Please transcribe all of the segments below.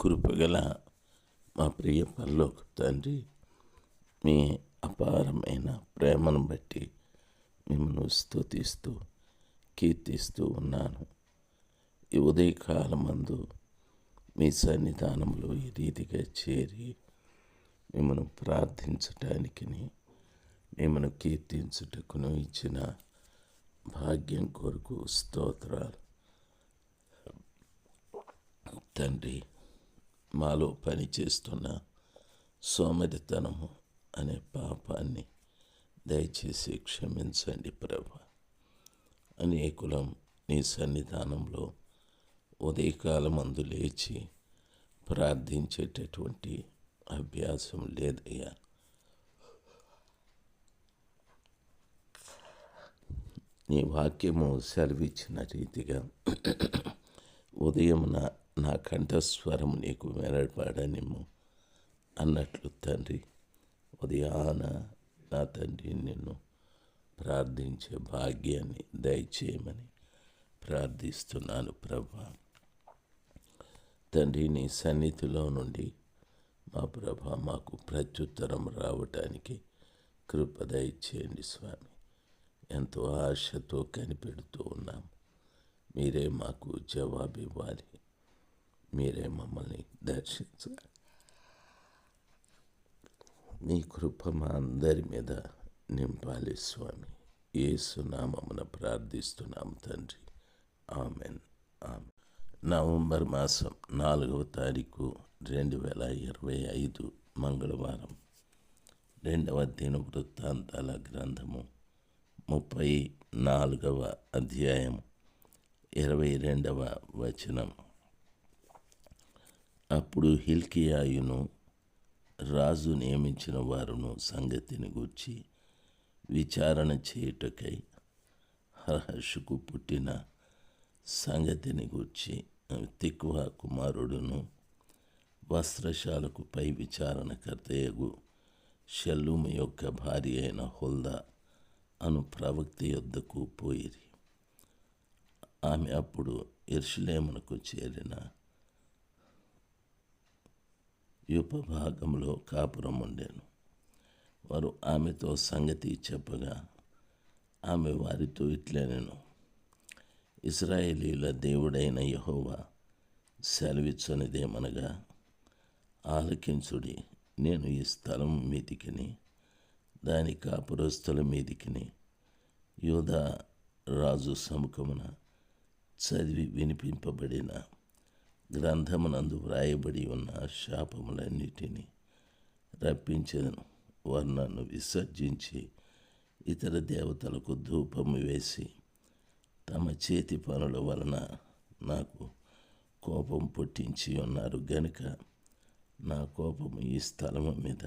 కృపగల మా ప్రియ పల్లోక తండ్రి మీ అపారమైన ప్రేమను బట్టి మిమ్మల్ని స్థుతిస్తూ కీర్తిస్తూ ఉన్నాను. ఈ ఉదయకాలమందు మీ సన్నిధానంలో ఈ రీతిగా చేరి మిమ్మల్ని ప్రార్థించటానికి మిమ్మల్ని కీర్తించుటకును ఇచ్చిన భాగ్యం కొరకు స్తోత్రాలు. తండ్రి మాలో పనిచేస్తున్న సోమరితనము అనే పాపాన్ని దయచేసి క్షమించండి ప్రభ. అనేకులం నీ సన్నిధానంలో ఉదయకాలమందు లేచి ప్రార్థించేటటువంటి అభ్యాసం లేదయ్యా. నీ వాక్యము సెలవిచ్చిన రీతిగా ఉదయం నా కంఠస్వరం నీకు వెనడబడనిమ్ము అన్నట్లు తండ్రి ఉదయాన నా తండ్రి నిన్ను ప్రార్థించే భాగ్యాన్ని దయచేయమని ప్రార్థిస్తున్నాను ప్రభా. తండ్రి నీ సన్నిధిలో నుండి మా ప్రభ మాకు ప్రత్యుత్తరం రావటానికి కృప దయచేయండి స్వామి. ఎంతో ఆశతో కనిపెడుతూ ఉన్నాం. మీరే మాకు జవాబు ఇవ్వాలి మీరే మమ్మల్ని దర్శించాలి మీ కృప మా అందరి మీద నింపాలి స్వామి ఏసునామమున ప్రార్థిస్తున్నాం తండ్రి ఆమెన్ ఆమె నవంబర్ మాసం నాలుగవ తారీఖు రెండు వేల ఇరవై ఐదు మంగళవారం రెండవ దిన వృత్తాంతాల గ్రంథము ముప్పై నాలుగవ అధ్యాయం ఇరవై రెండవ వచనం అప్పుడు హిల్కియాయును రాజు నియమించిన వారును సంగతిని గూర్చి విచారణ చేయుటకై హర్షకు పుట్టిన సంగతిని గూర్చి తిక్కువ కుమారుడును వస్త్రశాలకు పై విచారణకర్తయగు షల్లూము యొక్క భార్య అయిన హుల్దా అను ప్రవక్త యొద్దకు పోయిరి. ఆమె అప్పుడు ఇర్షులేమునకు చేరిన ఉపభాగంలో కాపురం ఉండేను. వారు ఆమెతో సంగతి చెప్పగా ఆమె వారితో ఇట్లనెను ఇస్రాయేలీల దేవుడైన యహోవా సెలవిచ్చనిదేమనగా ఆలకించుడి నేను ఈ స్థలం మీదికిని దాని కాపురస్తుల మీదికిని యోధా రాజు సముఖమున చదివి వినిపింపబడిన గ్రంథమునందు వ్రాయబడి ఉన్న శాపములన్నిటినీ రప్పించను వారు నన్ను విసర్జించి ఇతర దేవతలకు ధూపము వేసి తమ చేతి పనుల వలన నాకు కోపం పుట్టించి ఉన్నారు. గనుక నా కోపము ఈ స్థలము మీద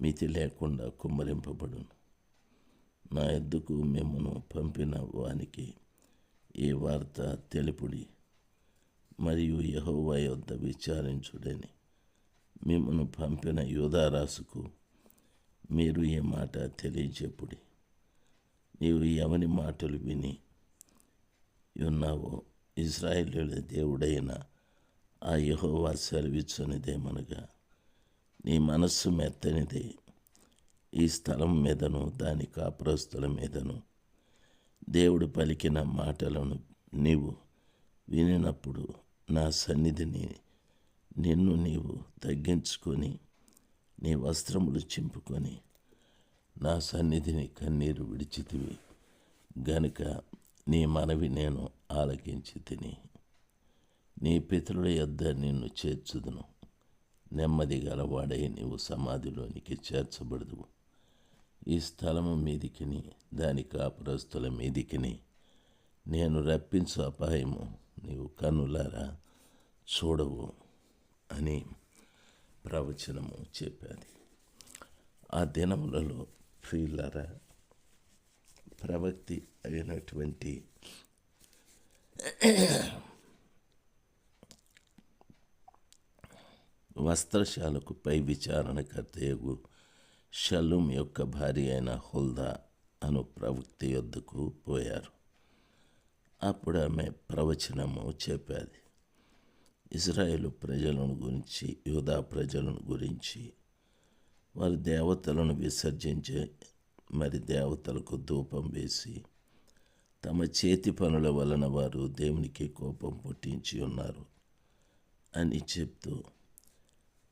మితి లేకుండా కుమ్మరింపబడును. నా ఎద్దుకు మిమ్మను పంపిన వానికి ఈ వార్త తెలుపుడి. మరియు యహోవా యొద్ద విచారించుడని మిమ్మను పంపిన యోధారాసుకు మీరు ఈ మాట తెలియచెప్పుడి. నీవు ఎవని మాటలు విని ఉన్నావో? ఇజ్రాయేలీల దేవుడైన ఆ యహోవా సెలవిచ్చనిదేమనగా నీ మనస్సు మెత్తనిదే. ఈ స్థలం మీదను దాని కాపురస్తుల మీదను దేవుడు పలికిన మాటలను నీవు వినినప్పుడు నా సన్నిధిని నిన్ను నీవు తగ్గించుకొని నీ వస్త్రములు చింపుకొని నా సన్నిధిని కన్నీరు విడిచితివి. గనుక నీ మనవి నేను ఆలకించి తిని నీ పితరుల యొద్ద నిన్ను చేర్చుదును. నెమ్మది గలవాడై నీవు సమాధిలోనికి చేర్చబడదు ఈ స్థలము మీదికిని దాని కాపురస్తుల మీదికిని నేను రప్పించు అపాయము నీవు కనులారా చూడవు అని ప్రవచనము చెప్పాది. ఆ దినములలో ప్రియులారా ప్రవక్తి అయినటువంటి వస్త్రశాలకు పై విచారణకర్తయగు షలుం యొక్క భార్య అయిన హుల్దా అను ప్రవక్తి యొద్దకు పోయారు. అప్పుడు ఆమె ప్రవచనము చెప్పాది. ఇజ్రాయేలు ప్రజలను గురించి యూదా ప్రజలను గురించి వారి దేవతలను విసర్జించే మరి దేవతలకు ధూపం వేసి తమ చేతి పనుల వలన వారు దేవునికి కోపం పుట్టించి ఉన్నారు అని చెప్తూ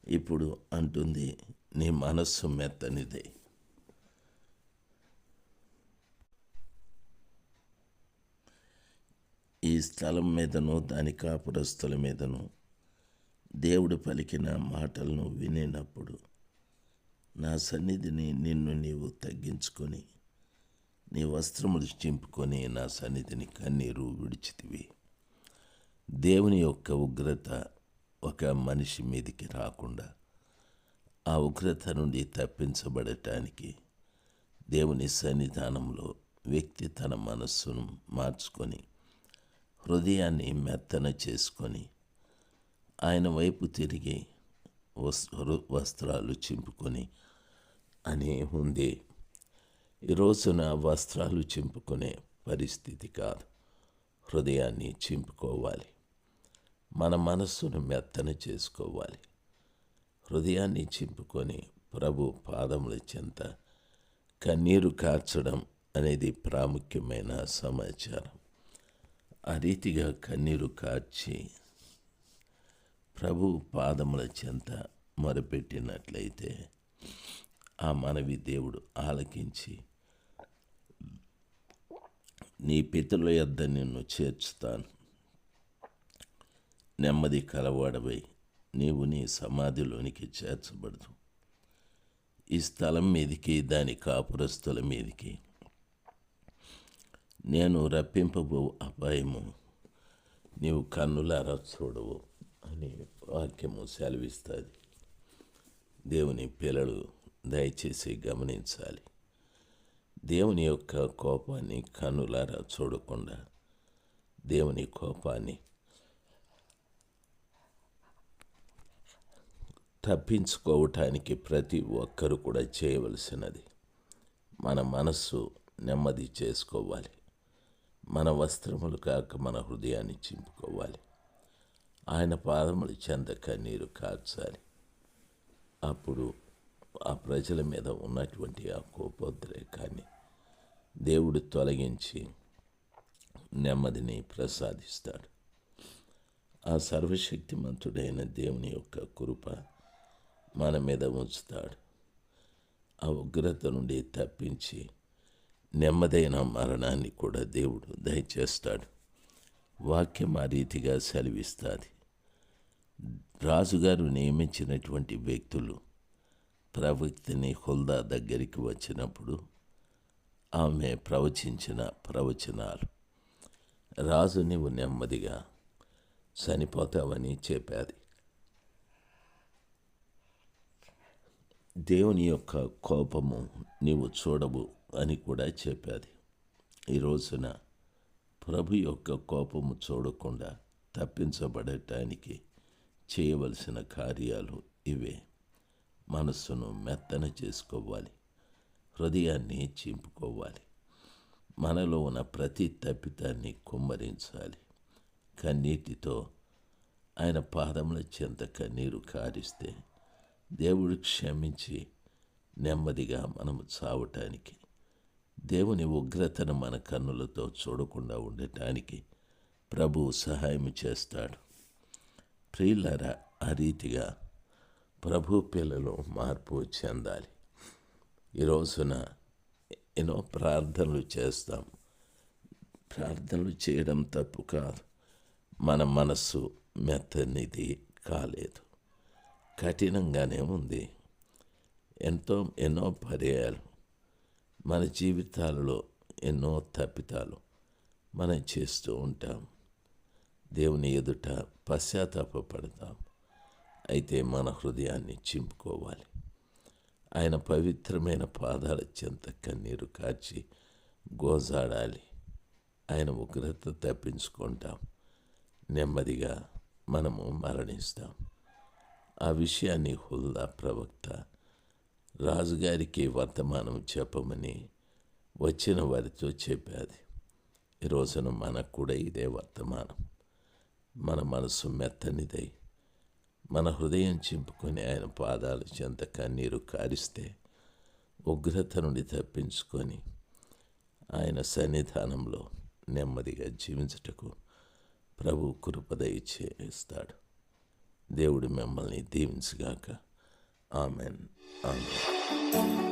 ఇప్పుడు అంటుంది నీ మనస్సు మెత్తనిదే. ఈ స్థలం మీదను దాని కాపురస్తుల మీదను దేవుడు పలికిన మాటలను వినేనప్పుడు నా సన్నిధిని నిన్ను నీవు తగ్గించుకొని నీ వస్త్రములు చింపుకొని నా సన్నిధిని కన్నీరు విడిచితివి. దేవుని యొక్క ఉగ్రత ఒక మనిషి మీదికి రాకుండా ఆ ఉగ్రత నుండి తప్పించబడటానికి దేవుని సన్నిధానంలో వ్యక్తి తన మనస్సును మార్చుకొని హృదయాన్ని మెత్తన చేసుకొని ఆయన వైపు తిరిగి వస్త్ర వస్త్రాలు చింపుకొని అని ఉంది. ఈ రోజున వస్త్రాలు చింపుకునే పరిస్థితి కాదు. హృదయాన్ని చింపుకోవాలి. మన మనస్సును మెత్తన చేసుకోవాలి. హృదయాన్ని చింపుకొని ప్రభు పాదముల చెంత కన్నీరు కార్చడం అనేది ప్రాముఖ్యమైన సమాచారం. ఆ రీతిగా కన్నీరు కార్చి ప్రభు పాదముల చెంత మొరపెట్టినట్లయితే ఆ మనవి దేవుడు ఆలకించి నీ పితరుల యొద్ద నిన్ను చేర్చుతాను. నెమ్మది కలవాడవై నీవు నీ సమాధిలోనికి చేర్చబడదు. ఈ స్థలం మీదికి దాని కాపురస్తుల మీదికి నేను రప్పింపబో అపాయము. నీవు కన్నులారా చూడవు అని వాక్యము సెలవిస్తుంది. దేవుని పిల్లలు దయచేసి గమనించాలి. దేవుని యొక్క కోపాన్ని కన్నులారా చూడకుండా దేవుని కోపాన్ని తప్పించుకోవటానికి ప్రతి ఒక్కరు కూడా చేయవలసినది. మన మనస్సు నెమ్మది చేసుకోవాలి. మన వస్త్రములు కాక మన హృదయాన్ని చింపుకోవాలి. ఆయన పాదములు చెంద కన్నీరు కార్చాలి అప్పుడు ఆ ప్రజల మీద ఉన్నటువంటి ఆ కోపోద్రేకాన్ని దేవుడు తొలగించి నెమ్మదిని ప్రసాదిస్తాడు. ఆ సర్వశక్తిమంతుడైన దేవుని యొక్క కృప మన మీద ఉంచుతాడు. ఆ ఉగ్రత నుండి తప్పించి నెమ్మదైన మరణాన్ని కూడా దేవుడు దయచేస్తాడు. వాక్యం ఆ రీతిగా సెలవిస్తుంది. రాజుగారు నియమించినటువంటి వ్యక్తులు ప్రవక్తిని హుల్దా దగ్గరికి వచ్చినప్పుడు ఆమె ప్రవచించిన ప్రవచనాలు. రాజు నీవు నెమ్మదిగా చనిపోతావని చెప్పాది. దేవుని యొక్క కోపము నీవు చూడవు. అని కూడా చెప్పాది. ఈ రోజున ప్రభు యొక్క కోపము చూడకుండా తప్పించబడటానికి చేయవలసిన కార్యాలు ఇవే. మనస్సును మెత్తన చేసుకోవాలి. హృదయాన్ని చింపుకోవాలి. మనలో ఉన్న ప్రతి తప్పితాన్ని కుమ్మరించాలి. కన్నీటితో ఆయన పాదముల చెంత కన్నీరు కారిస్తే దేవుడు క్షమించి నెమ్మదిగా మనము చావటానికి దేవుని ఉగ్రతను మన కన్నులతో చూడకుండా ఉండటానికి ప్రభు సహాయం చేస్తాడు. ప్రియులరా ఆ రీతిగా ప్రభు పిల్లలు మార్పు చెందాలి. ఈ రోజున ఎన్నో ప్రార్థనలు చేస్తాం. ప్రార్థనలు చేయడం తప్పు కాదు. మన మనస్సు మెత్తనిది కాలేదు. కఠినంగానే ఉంది. ఎంతో ఎన్నో పర్యాయాలు మన జీవితాలలో ఎన్నో తప్పితాలు మనం చేస్తూ ఉంటాం. దేవుని ఎదుట పశ్చాత్తాపడతాం అయితే మన హృదయాన్ని చింపుకోవాలి. ఆయన పవిత్రమైన పాదాల చెంత కన్నీరు కాచి గోజాడాలి. ఆయన ఉగ్రత తప్పించుకుంటాం. నెమ్మదిగా మనము మరణిస్తాం. ఆ విషయాన్ని హుల్దా ప్రవక్త రాజుగారికి వర్తమానం చెప్పమని వచ్చిన వారితో చెప్పాది. ఈ రోజున మనకు కూడా ఇదే వర్తమానం. మన మనసు మెత్తనిదై మన హృదయం చింపుకొని ఆయన పాదాలు చెంత కన్నీరు కారిస్తే ఉగ్రత నుండి తప్పించుకొని ఆయన సన్నిధానంలో నెమ్మదిగా జీవించుటకు ప్రభు కృపద ఇచ్చేస్తాడు దేవుడు మిమ్మల్ని దీవించుగాక. Amen amen